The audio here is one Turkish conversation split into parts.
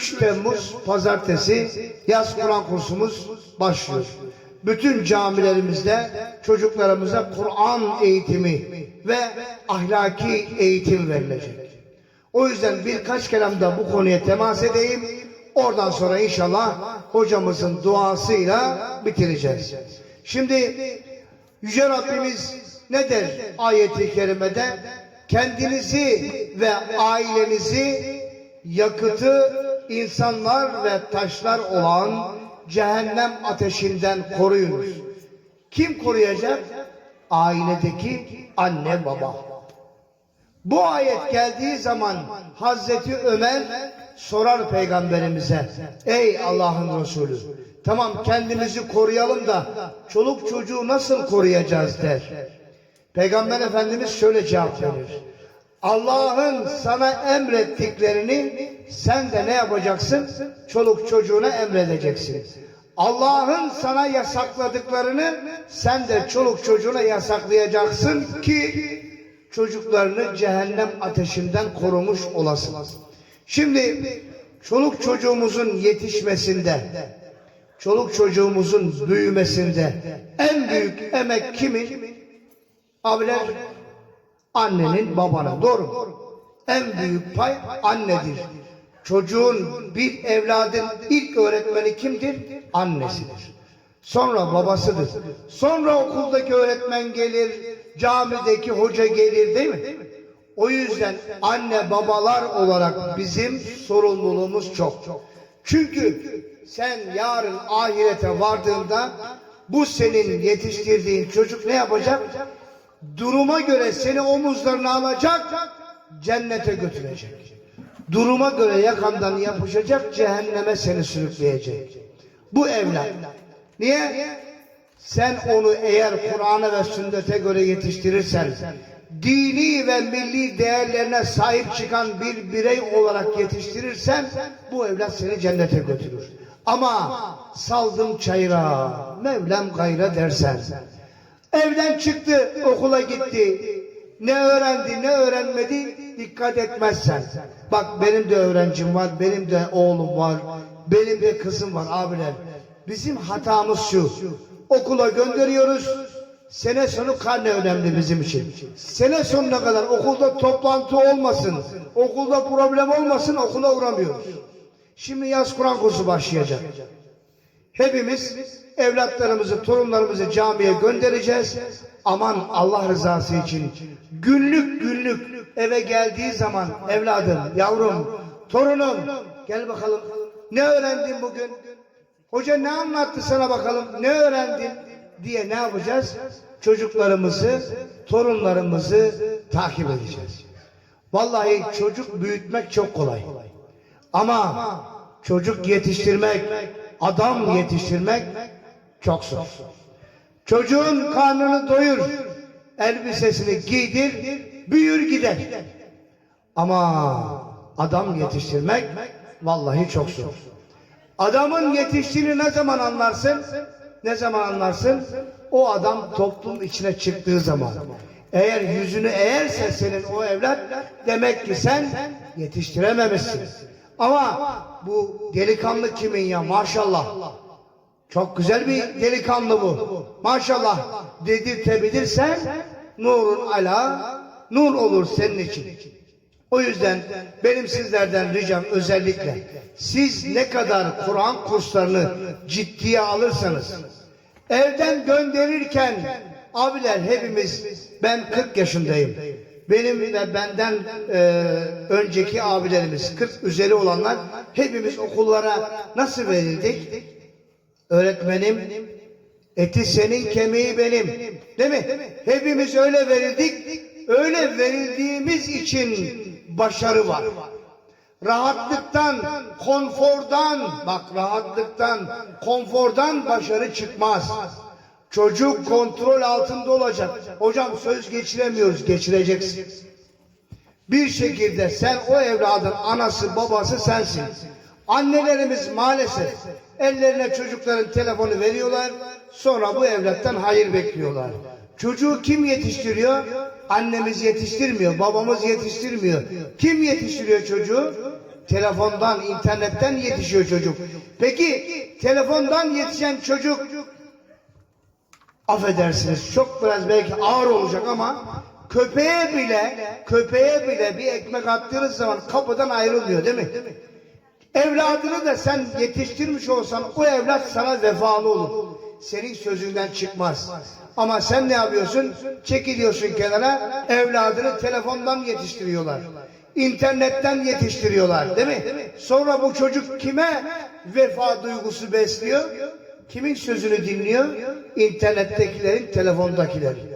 3 Temmuz Pazartesi yaz Kur'an kursumuz başlıyor. Bütün camilerimizde çocuklarımıza Kur'an eğitimi ve ahlaki eğitim verilecek. O yüzden birkaç kelam da bu konuya temas edeyim. Oradan sonra inşallah hocamızın duasıyla bitireceğiz. Şimdi Yüce Rabbimiz ne der ayeti kerimede? Kendinizi ve ailenizi yakıtı insanlar ve taşlar olan cehennem ateşinden koruyunuz. Kim koruyacak? Ailedeki anne baba. Bu ayet geldiği zaman Hazreti Ömer sorar peygamberimize. Ey Allah'ın Resulü. Tamam kendimizi koruyalım da çoluk çocuğu nasıl koruyacağız der. Peygamber Efendimiz şöyle cevap verir. Allah'ın sana emrettiklerini sen de ne yapacaksın? Çoluk çocuğuna emredeceksin. Allah'ın sana yasakladıklarını sen de çoluk çocuğuna yasaklayacaksın ki çocuklarını cehennem ateşinden korumuş olasın. Şimdi çoluk çocuğumuzun yetişmesinde, çoluk çocuğumuzun büyümesinde en büyük emek kimin? Abiler annenin babanın doğru? En büyük pay annedir. Çocuğun bir evladın ilk öğretmeni kimdir? Annesidir. Sonra babasıdır. Sonra okuldaki öğretmen gelir, camideki hoca gelir değil mi? O yüzden anne babalar olarak bizim sorumluluğumuz çok. Çünkü sen yarın ahirete vardığında bu senin yetiştirdiğin çocuk ne yapacak? Duruma göre seni omuzlarına alacak, cennete götürecek. Duruma göre yakandan yapışacak, cehenneme seni sürükleyecek. Bu evlat. Niye? Sen onu eğer Kur'an'a ve sünnete göre yetiştirirsen, dini ve milli değerlerine sahip çıkan bir birey olarak yetiştirirsen, bu evlat seni cennete götürür. Ama saldım çayıra, Mevlam gayra dersen, evden çıktı, okula gitti, ne öğrendi, ne öğrenmedi, dikkat etmezsen. Bak benim de öğrencim var, benim de oğlum var, benim de kızım var abiler. Bizim hatamız şu. Okula gönderiyoruz. Sene sonu karne önemli bizim için. Sene sonuna kadar okulda toplantı olmasın, okulda problem olmasın, okula uğramıyoruz. Şimdi yaz Kur'an kursu başlayacak. Hepimiz evlatlarımızı, torunlarımızı camiye göndereceğiz. Aman Allah rızası için günlük günlük eve geldiği zaman evladım, yavrum, torunum gel bakalım. Ne öğrendin bugün? Hoca ne anlattı sana bakalım? Ne öğrendin? diye ne yapacağız? Çocuklarımızı, torunlarımızı takip edeceğiz. Vallahi çocuk büyütmek çok kolay. Ama çocuk yetiştirmek, adam yetiştirmek çok zor. Çocuğun karnını doyur, elbisesini giydir, büyür gider. Ama adam yetiştirmek vallahi çok zor. Adamın yetiştiğini ne zaman anlarsın? Ne zaman anlarsın? O adam toplum içine çıktığı zaman. Eğer yüzünü eğerse senin o evlat demek ki sen yetiştirememişsin. Ama bu delikanlı kimin ya maşallah. Çok güzel bir delikanlı bu. Maşallah dedirtebilirsen nurun ala nur olur senin için. O yüzden benim sizlerden ricam özellikle siz ne kadar Kur'an kurslarını ciddiye alırsanız evden gönderirken abiler hepimiz ben 40 yaşındayım. Benim ve benden e, önceki abilerimiz 40 üzeri olanlar hepimiz okullara nasıl verildik? Öğretmenim eti senin kemiği benim. Değil mi? Hepimiz öyle verildik. Öyle verildiğimiz için başarı var. Rahatlıktan, konfordan, bak rahatlıktan, konfordan başarı çıkmaz. Çocuk kontrol altında olacak. Hocam söz geçiremiyoruz, geçireceksin. Bir şekilde sen o evladın anası babası sensin. Annelerimiz maalesef ellerine çocukların telefonu veriyorlar. Sonra bu evlattan hayır bekliyorlar. Çocuğu kim yetiştiriyor? Annemiz yetiştirmiyor, babamız yetiştirmiyor. Kim yetiştiriyor çocuğu? Telefondan, internetten yetişiyor çocuk. Peki telefondan yetişen çocuk affedersiniz çok biraz belki ağır olacak ama köpeğe bile köpeğe bile bir ekmek attığınız zaman kapıdan ayrılmıyor değil mi? Evladını da sen yetiştirmiş olsan o evlat sana vefalı olur. Senin sözünden çıkmaz. Ama sen ne yapıyorsun? Çekiliyorsun kenara, evladını telefondan yetiştiriyorlar. İnternetten yetiştiriyorlar değil mi? Sonra bu çocuk kime vefa duygusu besliyor? Kimin sözünü dinliyor? İnternettekilerin, telefondakilerin.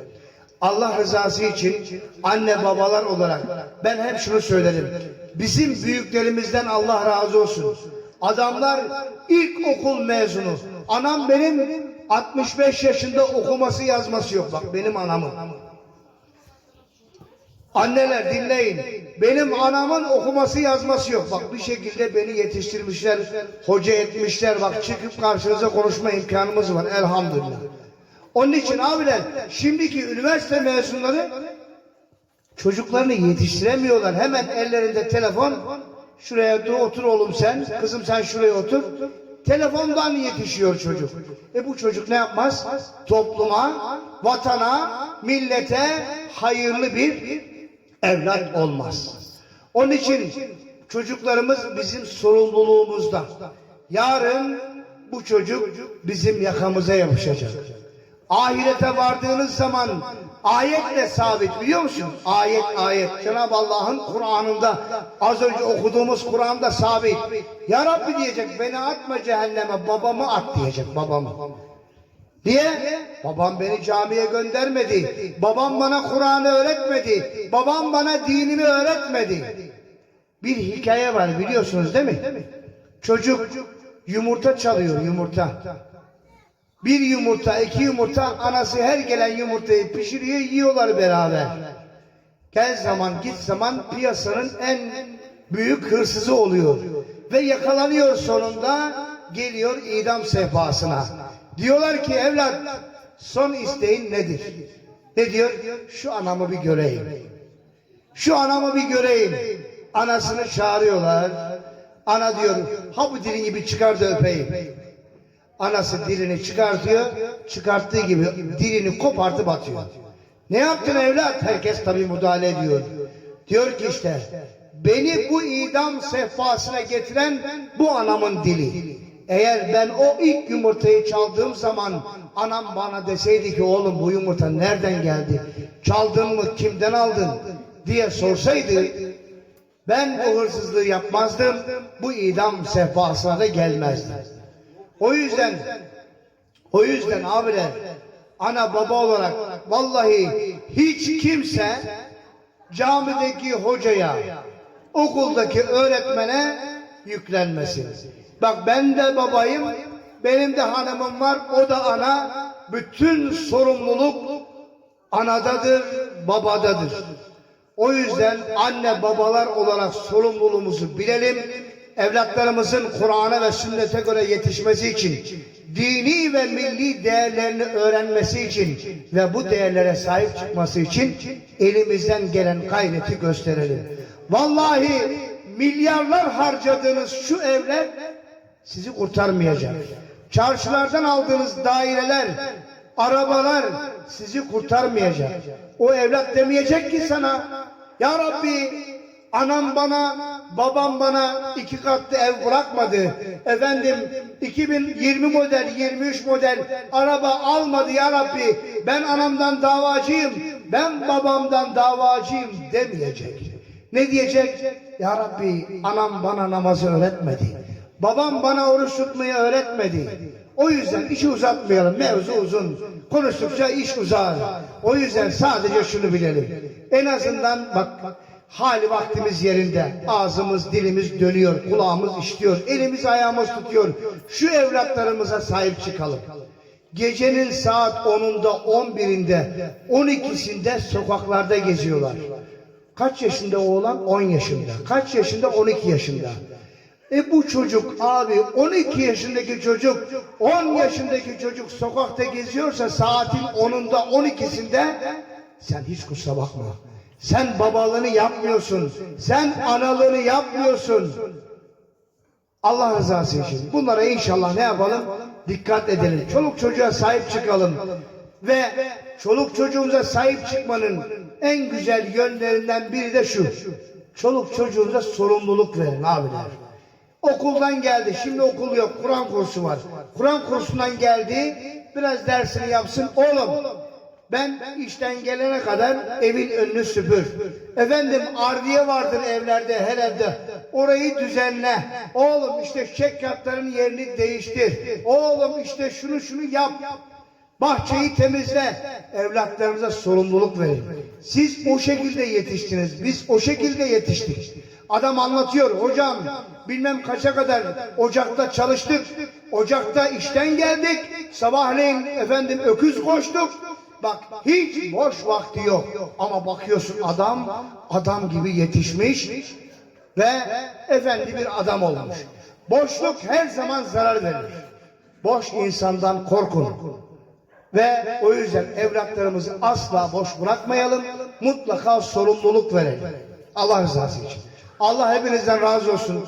Allah rızası için anne babalar olarak ben hep şunu söylerim. Bizim büyüklerimizden Allah razı olsun. Adamlar ilk okul mezunu. Anam benim 65 yaşında okuması yazması yok. Bak benim anamın. Anneler dinleyin. Benim anamın okuması yazması yok. Bak bir şekilde beni yetiştirmişler, hoca etmişler. Bak çıkıp karşınıza konuşma imkanımız var elhamdülillah. Onun için abiler şimdiki üniversite mezunları çocuklarını yetiştiremiyorlar. Hemen ellerinde telefon. Şuraya dur, otur oğlum sen. Kızım sen şuraya otur. Telefondan yetişiyor çocuk. E bu çocuk ne yapmaz? Topluma, vatana, millete hayırlı bir evlat olmaz. Onun için çocuklarımız bizim sorumluluğumuzda. Yarın bu çocuk bizim yakamıza yapışacak. Ahirete vardığınız zaman ayetle sabit biliyor musun? Ayet ayet. Cenab-ı Allah'ın Kur'an'ında az önce okuduğumuz Kur'an'da sabit. Ya Rabbi diyecek beni atma cehenneme babamı at diyecek babamı. Niye? Babam beni camiye göndermedi. Babam bana Kur'an'ı öğretmedi. Babam bana dinimi öğretmedi. Bir hikaye var biliyorsunuz değil mi? Çocuk yumurta çalıyor yumurta. Bir yumurta, iki yumurta, anası her gelen yumurtayı pişiriyor, yiyorlar beraber. Gel zaman, git zaman piyasanın en büyük hırsızı oluyor. Ve yakalanıyor sonunda, geliyor idam sehpasına. Diyorlar ki evlat, son isteğin nedir? Ne diyor? Şu anamı bir göreyim. Şu anamı bir göreyim. Anasını çağırıyorlar. Ana diyor, ha bu dilini bir çıkar da öpeyim. Anası dilini çıkartıyor. Çıkarttığı gibi dilini kopartıp atıyor. Ne yaptın evlat? Herkes tabii müdahale ediyor. Diyor ki işte beni bu idam sehpasına getiren bu anamın dili. Eğer ben o ilk yumurtayı çaldığım zaman anam bana deseydi ki oğlum bu yumurta nereden geldi? Çaldın mı? Kimden aldın? diye sorsaydı ben bu hırsızlığı yapmazdım. Bu idam sehpasına da gelmezdim. O yüzden o yüzden abiler ana baba olarak vallahi hiç kimse camideki hocaya okuldaki öğretmene yüklenmesin. Bak ben de babayım benim de hanımım var o da ana bütün sorumluluk anadadır babadadır. O yüzden anne babalar olarak sorumluluğumuzu bilelim. Evlatlarımızın Kur'an'a ve sünnete göre yetişmesi için, dini ve milli değerlerini öğrenmesi için ve bu değerlere sahip çıkması için elimizden gelen gayreti gösterelim. Vallahi milyarlar harcadığınız şu evler sizi kurtarmayacak. Çarşılardan aldığınız daireler, arabalar sizi kurtarmayacak. O evlat demeyecek ki sana, Ya Rabbi anam bana, babam bana iki katlı ev bırakmadı. Efendim 2020 model, 23 model araba almadı Ya Rabbi. Ben anamdan davacıyım, ben babamdan davacıyım demeyecek. Ne diyecek? Ya Rabbi anam bana namazı öğretmedi. Babam bana oruç tutmayı öğretmedi. O yüzden işi uzatmayalım. Mevzu uzun. Konuştukça iş uzar. O yüzden sadece şunu bilelim. En azından bak hali vaktimiz yerinde. Ağzımız, dilimiz dönüyor. Kulağımız işliyor. Elimiz ayağımız tutuyor. Şu evlatlarımıza sahip çıkalım. Gecenin saat 10'unda, 11'inde, 12'sinde sokaklarda geziyorlar. Kaç yaşında oğlan? 10 yaşında. Kaç yaşında? 12 yaşında. E bu çocuk abi 12 yaşındaki çocuk 10 yaşındaki çocuk sokakta geziyorsa saatin 10'unda 12'sinde sen hiç kusura bakma. Sen babalığını yapmıyorsun. Sen analığını yapmıyorsun. Allah rızası için. Bunlara inşallah ne yapalım? Dikkat edelim. Çoluk çocuğa sahip çıkalım. Ve çoluk çocuğumuza sahip çıkmanın en güzel yönlerinden biri de şu. Çoluk çocuğumuza sorumluluk verin abiler. Okuldan geldi. Şimdi okul yok. Kur'an kursu var. Kur'an kursundan geldi. Biraz dersini yapsın. Oğlum ben işten gelene kadar evin önünü süpür. Efendim ardiye vardır evlerde her evde. Orayı düzenle. Oğlum işte çekyatların yerini değiştir. Oğlum işte şunu şunu yap. Bahçeyi temizle. Evlatlarımıza sorumluluk verin. Siz o şekilde yetiştiniz. Biz o şekilde yetiştik. Adam anlatıyor. Hocam bilmem kaça kadar ocakta çalıştık. Ocakta işten geldik. Sabahleyin efendim öküz koştuk. Bak hiç boş vakti yok. Ama bakıyorsun adam adam gibi yetişmiş ve efendi bir adam olmuş. Boşluk her zaman zarar verir. Boş insandan korkun. Ve o yüzden evlatlarımızı asla boş bırakmayalım. Mutlaka sorumluluk verelim. Allah rızası için. Allah hepinizden razı olsun.